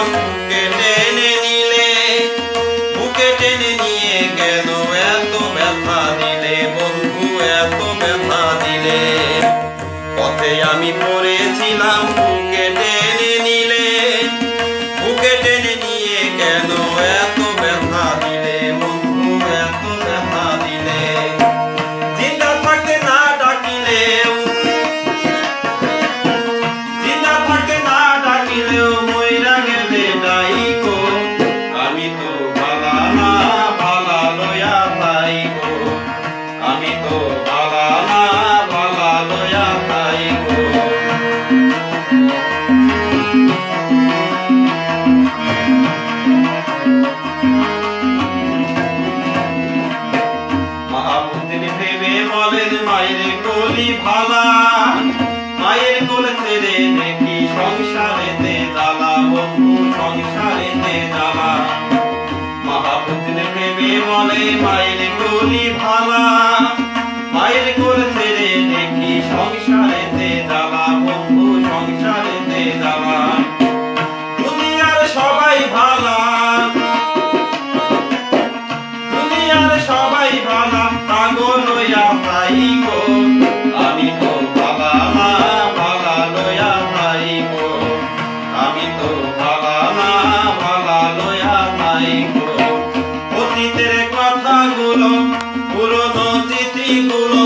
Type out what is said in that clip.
বুকে টেনে নিলে, বুকে টেনে নিয়ে গেল, এত ব্যথা দিলে, বন্ধু, এত ব্যথা দিলে। পথে আমি পড়েছিলাম চলি ভালা, মায়ের কোল ছেড়ে দেখি সংসারেতে জ্বালা, বন্ধু সংসারেতে জ্বালা। মহাপুত্রের প্রেমে বলে, মায়ের কোলি ভালা। no